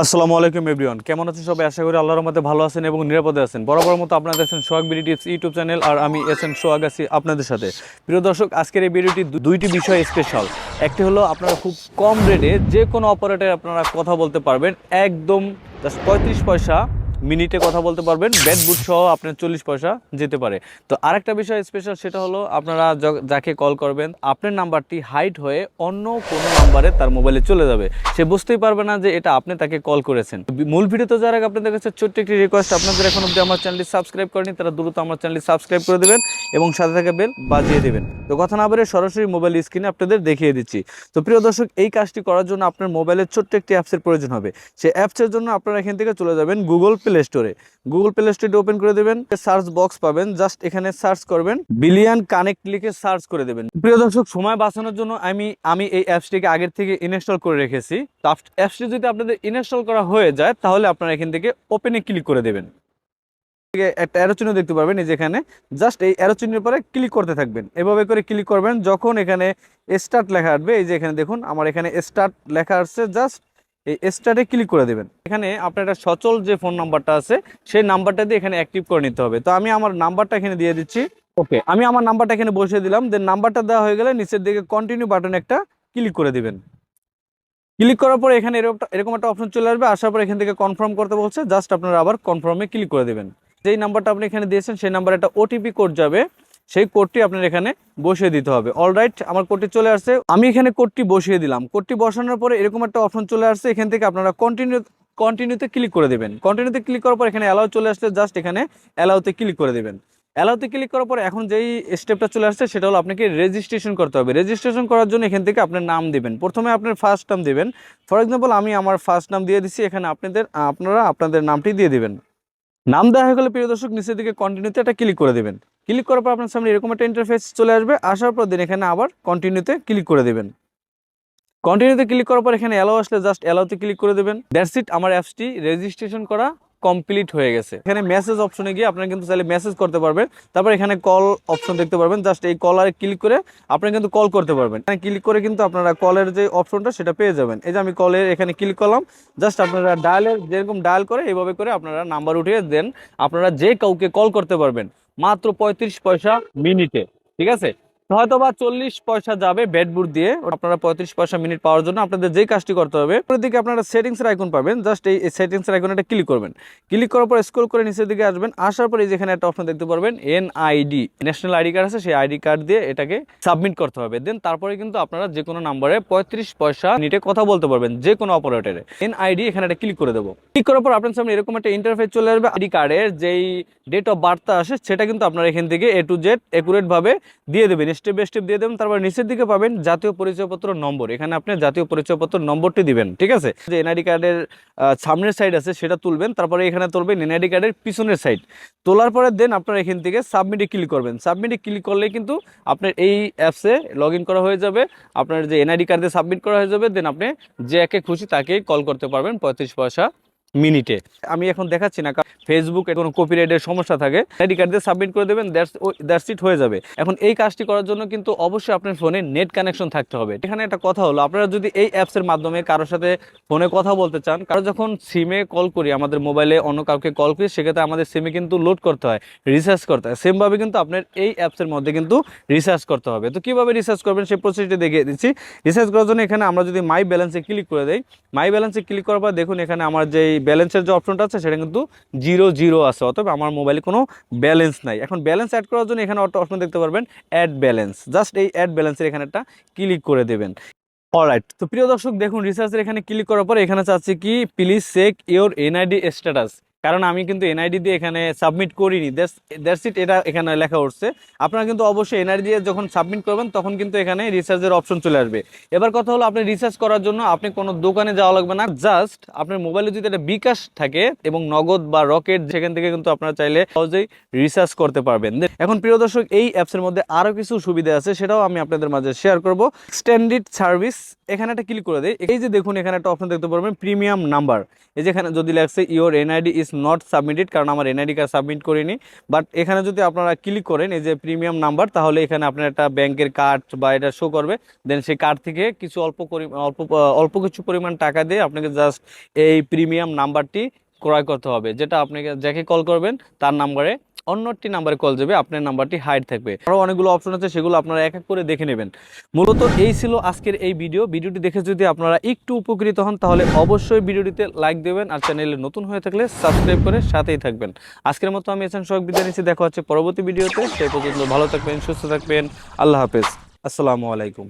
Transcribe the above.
আসসালামু আলাইকুম, এভরিওয়ান। কেমন আছেন সবাই? আশা করি আল্লাহর মধ্যে ভালো আছেন এবং নিরাপদে আছেন। বরাবর মতো আপনারা দেখছেন Sohag BD tips YouTube channel আর আমি এসেন সোহাগ আছি আপনাদের সাথে। প্রিয় দর্শক, আজকের এই ভিডিওটি দুইটি বিষয় স্পেশাল একটি হলো আপনারা খুব কম রেটে যে কোনো অপারেটারে আপনারা কথা বলতে পারবেন। একদম জাস্ট পঁয়ত্রিশ পয়সা মিনিটে কথা বলতে পারবেন। ব্যাট বুট সহ আপনার চল্লিশ পয়সা যেতে পারে। তো আরেকটা বিষয় স্পেশাল সেটা হলো, আপনারা যাকে কল করবেন, আপনার নাম্বারটি হাইট হয়ে অন্য কোনো নাম্বারে তার মোবাইলে চলে যাবে। সে বুঝতেই পারবে না যে এটা আপনি তাকে কল করেছেন। মূল ভিডিওতে আগে আপনাদের কাছে ছোট্ট একটি রিকোয়েস্ট আপনাদের এখন অব্দি আমার চ্যানেলটি সাবস্ক্রাইব করেনি তারা দ্রুত আমার চ্যানেলটি সাবস্ক্রাইব করে দেবেন এবং সাথে থাকা বেল বাজিয়ে দেবেন। তো কথা না বলে সরাসরি মোবাইল স্ক্রিনে আপনাদের দেখিয়ে দিচ্ছি। তো প্রিয় দর্শক, এই কাজটি করার জন্য আপনার মোবাইলের ছোট্ট একটি অ্যাপসের প্রয়োজন হবে। সেই অ্যাপসের জন্য আপনারা এখান থেকে চলে যাবেন গুগল প্লে স্টোরে গুগল প্লে স্টোরটি ওপেন করে দেবেন সার্চ বক্স পাবেন জাস্ট এখানে সার্চ করবেন বিলিয়ন কানেক্ট লিখে সার্চ করে দেবেন। প্রিয় দর্শক, সময় বাঁচানোর জন্য আমি আমি এই অ্যাপসটিকে আগের থেকে ইনস্টল করে রেখেছি। অ্যাপসটি যদি আপনাদের ইনস্টল করা হয়ে যায়, তাহলে আপনারা এখান থেকে ওপেনে ক্লিক করে দেবেন। একটা অ্যারোচিহ্ন দেখতে পারবেন, এই যেখানে জাস্ট এই অ্যারো চিহ্নের পরে ক্লিক করতে থাকবেন। এভাবে করে ক্লিক করবেন, যখন এখানে স্টার্ট লেখা আসবে, এই যে এখানে দেখুন, আমার এখানে স্টার্ট লেখা আসছে জাস্ট এই স্টারে ক্লিক করে দেবেন। এখানে আপনার একটা সচল যে ফোন নাম্বারটা আছে, সেই নাম্বারটা দিয়ে এখানে অ্যাক্টিভ করে নিতে হবে। তো আমি আমার নাম্বারটা এখানে দিয়ে দিচ্ছি। ওকে আমি আমার নাম্বারটা এখানে বসিয়ে দিলাম। দেন নাম্বারটা দেওয়া হয়ে গেলে নিচের দিকে কন্টিনিউ বাটন একটা ক্লিক করে দিবেন। ক্লিক করার পরে এখানে এরকম একটা অপশন চলে আসবে। আসার পর এখান থেকে কনফার্ম করতে বলছে জাস্ট আপনারা আবার কনফার্মে ক্লিক করে দেবেন। যেই নাম্বারটা আপনি এখানে দিয়েছেন, সেই নাম্বারে একটা ওটিপি কোড যাবে। সেই কোডটি আপনার এখানে বসিয়ে দিতে হবে। অলরাইট আমার কোডটি চলে আসছে। আমি এখানে কোডটি বসিয়ে দিলাম। কোডটি বসানোর পরে এরকম একটা অপশন চলে আসছে। এখান থেকে আপনারা কন্টিনিউ কন্টিনিউতে ক্লিক করে দেবেন। কন্টিনিউতে ক্লিক করার পর এখানে অ্যালাউ চলে আসলে জাস্ট এখানে অ্যালাউতে ক্লিক করে দেবেন। অ্যালাউতে ক্লিক করার পর এখন যেই স্টেপটা চলে আসছে সেটা হলো আপনাকে রেজিস্ট্রেশন করতে হবে। রেজিস্ট্রেশন করার জন্য এখান থেকে আপনার নাম দেবেন। প্রথমে আপনার ফার্স্ট নাম দেবেন। ফর এক্সাম্পল আমি আমার ফার্স্ট নাম দিয়ে দিচ্ছি এখানে আপনাদের, আপনারা আপনাদের নামটি দিয়ে দিবেন। নাম দেওয়া হয়ে গেলে প্রিয় দর্শক, নিচের দিকে কন্টিনিউতে একটা ক্লিক করে দেবেন। ক্লিক করার পর আপনার সামনে এরকম একটা ইন্টারফেস চলে আসবে। আসার পর দিন এখানে আবার কন্টিনিউতে ক্লিক করে দেবেন। কন্টিনিউতে ক্লিক করার পর এখানে অ্যালাউ আসলে জাস্ট অ্যালাউতে ক্লিক করে দেবেন। দ্যাটস ইট আমার অ্যাপসটি রেজিস্ট্রেশন করা। কমপ্লিট হয়ে গেছে। এখানে মেসেজ অপশনে গিয়ে আপনারা কিন্তু চাইলে মেসেজ করতে পারবেন। তারপর এখানে কল অপশন দেখতে পারবেন। জাস্ট এই কলারে ক্লিক করে আপনারা কিন্তু কল করতে পারবেন। এখানে ক্লিক করে কিন্তু আপনারা কলের যে অপশনটা সেটা পেয়ে যাবেন। এই যে আমি কলের এখানে ক্লিক করলাম। জাস্ট আপনারা ডায়ালের যেরকম ডায়াল করে এইভাবে করে আপনারা নাম্বার উঠিয়ে দেন। আপনারা যে কাউকে কল করতে পারবেন, মাত্র পঁয়ত্রিশ পয়সা মিনিটে ঠিক আছে? হয়তো বা চল্লিশ পয়সা যাবে ব্যাটবুট দিয়ে, আপনারা পঁয়ত্রিশ পয়সা মিনিট পাওয়ার জন্য আপনাদের যেই কাজটি করতে হবে উপরের দিকে আপনারা সেটিংস এর আইকন পাবেন জাস্ট এই সেটিংস এর আইকনে ক্লিক করবেন। ক্লিক করার পর স্ক্রল করে নিচের দিকে আসবেন, আসার পরে যেখানে একটা অপশন দেখতে পারবেন এনআইডি ন্যাশনাল আইডি কার্ড আছে, সেই আইডি কার্ড দিয়ে এটাকে সাবমিট করতে হবে। দেন তারপরে কিন্তু আপনারা যে কোনো নাম্বারে পঁয়ত্রিশ পয়সা মিনিটে কথা বলতে পারবেন যে কোনো অপারেটরে এনআইডি এখানে একটা ক্লিক করে দেবো। ক্লিক করার পর আপনার সামনে এরকম একটা ইন্টারফেস চলে আসবে আইডি কার্ডের যেই ডেট অফ বার্থটা আসে, সেটা কিন্তু আপনারা এখান থেকে এ টু জেড একুরেট ভাবে দিয়ে দেবেন। স্টেপ বাই স্টেপ দিয়ে দেবেন, তারপর নিচের দিকে পাবেন জাতীয় পরিচয়পত্র নম্বর। এখানে আপনি জাতীয় পরিচয়পত্র নম্বরটি দিবেন, ঠিক আছে? যে এনআইডি কার্ডের সামনের সাইড আছে সেটা তুলবেন, তারপরে এখানে তুলবেন এনআইডি কার্ডের পিছনের সাইড তোলার পরে দেন আপনার এখান থেকে সাবমিটে ক্লিক করবেন। সাবমিটে ক্লিক করলে কিন্তু আপনার এই অ্যাপসে লগ করা হয়ে যাবে, আপনার যে এনআইডি কার্ড সাবমিট করা হয়ে যাবে দেন আপনি যে একে খুশি তাকেই কল করতে পারবেন, পঁয়ত্রিশ পয়সা মিনিটে। আমি এখন দেখাচ্ছি না ফেসবুক কোনো কপিরাইটের সমস্যা থাকে। আইডি কার্ড দিয়ে সাবমিট করে দেবেন দ্যাটস ইট হয়ে যাবে। এখন এই কাজটি করার জন্য কিন্তু অবশ্যই আপনার ফোনে নেট কানেকশন থাকতে হবে। এখানে একটা কথা হলো, আপনারা যদি এই অ্যাপসের মাধ্যমে কারোর সাথে ফোনে কথা বলতে চান, কারও যখন সিমে কল করি, আমাদের মোবাইলে অন্য কাউকে কল করি, সেক্ষেত্রে আমাদের সিমে কিন্তু লোড করতে হয় রিসার্চ করতে হয়। সেমভাবে কিন্তু আপনার এই অ্যাপসের মধ্যে কিন্তু রিসার্চ করতে হবে। তো কীভাবে রিসার্চ করবেন সেই প্রসেসটি দেখিয়ে দিচ্ছি। রিসার্চ করার জন্য এখানে আমরা যদি মাই ব্যালেন্সে ক্লিক করে দেই মাই ব্যালেন্সে ক্লিক করার পর দেখুন এখানে আমার যেই ব্যালেন্সের যে অপশনটা আছে, সেটা কিন্তু জিরো জিরো আছে। অতএব আমার মোবাইলে কোনো ব্যালেন্স নাই। এখন ব্যালেন্স অ্যাড করার জন্য এখানে অটো অপশন দেখতে পারবেন অ্যাড ব্যালেন্স জাস্ট এই অ্যাড ব্যালেন্সের এখানে একটা ক্লিক করে দেবেন। অলরাইট তো প্রিয় দর্শক, দেখুন রিসার্চের এখানে ক্লিক করার পরে এখানে চাচ্ছি কি please check your NID status কারণ আমি কিন্তু এনআইডি দিয়ে এখানে সাবমিট করিনি। দ্যাটস ইট এটা এখানে লেখা উঠছে। আপনারা কিন্তু অবশ্যই এনআইডি দিয়ে যখন সাবমিট করবেন, তখন কিন্তু এখানে রিসার্চের অপশন চলে আসবে। এবার কথা হলো, আপনি রিসার্চ করার জন্য আপনি কোনো দোকানে যাওয়া লাগবে না। জাস্ট আপনার মোবাইলে যদি একটা বিকাশ থাকে এবং নগদ বা রকেট, সেখান থেকে কিন্তু আপনারা চাইলে সহজেই রিসার্চ করতে পারবেন। এখন প্রিয় দর্শক, এই অ্যাপসের মধ্যে আরও কিছু সুবিধা আছে, সেটাও আমি আপনাদের মাঝে শেয়ার করব। এক্সটেন্ডেড সার্ভিস এখানে একটা ক্লিক করে দেয় এই যে দেখুন, এখানে একটা অপশন দেখতে পারবেন প্রিমিয়াম নাম্বার এই যেখানে যদি লাগছে your NID is not submitted কারণ আমার এনআইডি কার্ড সাবমিট করিনি। বাট এখানে যদি আপনারা ক্লিক করেন, এই যে প্রিমিয়াম নাম্বার তাহলে এখানে আপনার একটা ব্যাংকের কার্ড বা এটা শো করবে। দেন সেই কার্ড থেকে কিছু অল্প অল্প অল্প কিছু পরিমাণ টাকা দিয়ে আপনাকে জাস্ট এই প্রিমিয়াম নাম্বারটি ক্রয় করতে হবে। যেটা আপনাকে, যাকে কল করবেন, তার নাম্বারে অন্য একটি নাম্বারে কল যাবে, আপনার নাম্বারটি হাইড থাকবে। আরও অনেকগুলো অপশন আছে, সেগুলো আপনারা এক এক করে দেখে নেবেন। মূলত এই ছিল আজকের এই ভিডিও ভিডিওটি দেখে যদি আপনারা একটু উপকৃত হন, তাহলে অবশ্যই ভিডিওটিতে লাইক দেবেন আর চ্যানেলে নতুন হয়ে থাকলে সাবস্ক্রাইব করে সাথেই থাকবেন। আজকের মতো আমি এসেন সোহাগ বিদায় নিচ্ছি। দেখা হচ্ছে পরবর্তী ভিডিওতে সেই পর্যন্ত ভালো থাকবেন, সুস্থ থাকবেন। আল্লাহ হাফেজ। আসসালামু আলাইকুম।